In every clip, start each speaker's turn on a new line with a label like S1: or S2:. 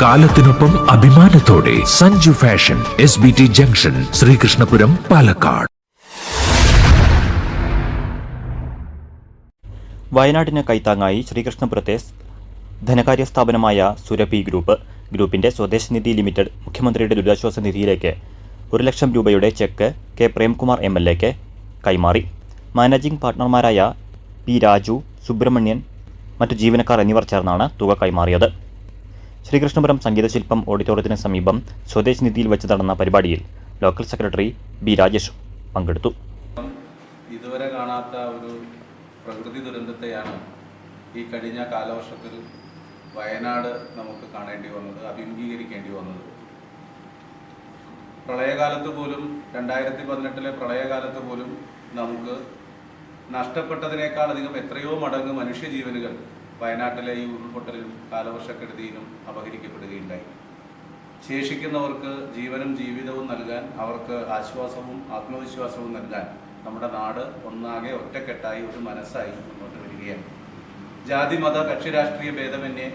S1: കാലത്തിനൊപ്പം അഭിമാനത്തോടെ Sanju fashion S B T junction Sreekrishnapuram Palakkad.
S2: വയനാടിന് കൈത്താങ്ങായി ശ്രീകൃഷ്ണപുരത്തെ ധനകാര്യ സ്ഥാപനമായ സുരഭി ഗ്രൂപ്പ് ഗ്രൂപ്പിന്റെ സ്വദേശ് നിധി ലിമിറ്റഡ് മുഖ്യമന്ത്രിയുടെ ദുരിതാശ്വാസ നിധിയിലേക്ക് ഒരു ലക്ഷം രൂപയുടെ cheque K Premkumar M L എക്ക് കൈമാറി. മാനേജിംഗ് പാർട്ണർമാരായ പി രാജു സുബ്രഹ്മണ്യൻ മറ്റു ജീവനക്കാർ എന്നിവർ ചേർന്നാണ് തുക കൈമാറിയത്. ശ്രീകൃഷ്ണപുരം സംഗീതശില്പം ഓഡിറ്റോറിയത്തിന് സമീപം സ്വദേശ് നിധിയിൽ വെച്ച് നടന്ന പരിപാടിയിൽ ലോക്കൽ സെക്രട്ടറി ബി രാജേഷ് പങ്കെടുത്തു.
S3: ഇതുവരെ കാണാത്ത ഒരു പ്രകൃതി ദുരന്തത്തെയാണ് ഈ കഴിഞ്ഞ കാലവർഷത്തിൽ വയനാട് നമുക്ക് കാണേണ്ടി വന്നത് അഭിമുഖീകരിക്കേണ്ടി വന്നത്. പ്രളയകാലത്ത് പോലും രണ്ടായിരത്തി പതിനെട്ടിലെ പ്രളയകാലത്ത് പോലും നമുക്ക് നഷ്ടപ്പെട്ടതിനേക്കാൾ അധികം എത്രയോ മടങ്ങ് മനുഷ്യജീവനുകൾ വയനാട്ടിലെ ഈ ഉരുൾപൊട്ടലിലും കാലവർഷക്കെടുതിയിലും അപഹരിക്കപ്പെടുകയുണ്ടായി. ശേഷിക്കുന്നവർക്ക് ജീവനും ജീവിതവും നൽകാൻ അവർക്ക് ആശ്വാസവും ആത്മവിശ്വാസവും നൽകാൻ നമ്മുടെ നാട് ഒന്നാകെ ഒറ്റക്കെട്ടായി ഒരു മനസ്സായി മുന്നോട്ട് വരികയാണ്. ജാതി മത കക്ഷി രാഷ്ട്രീയ ഭേദമന്യേ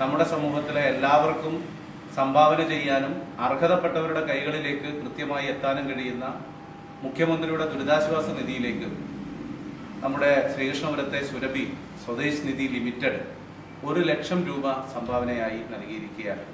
S3: നമ്മുടെ സമൂഹത്തിലെ എല്ലാവർക്കും സംഭാവന ചെയ്യാനും അർഹതപ്പെട്ടവരുടെ കൈകളിലേക്ക് കൃത്യമായി എത്താനും കഴിയുന്ന മുഖ്യമന്ത്രിയുടെ ദുരിതാശ്വാസ നിധിയിലേക്ക് നമ്മുടെ ശ്രീകൃഷ്ണപുരത്തെ സുരഭി സ്വദേശ് നിധി ലിമിറ്റഡ് ഒരു ലക്ഷം രൂപ സംഭാവനയായി നൽകിയിരിക്കുകയാണ്.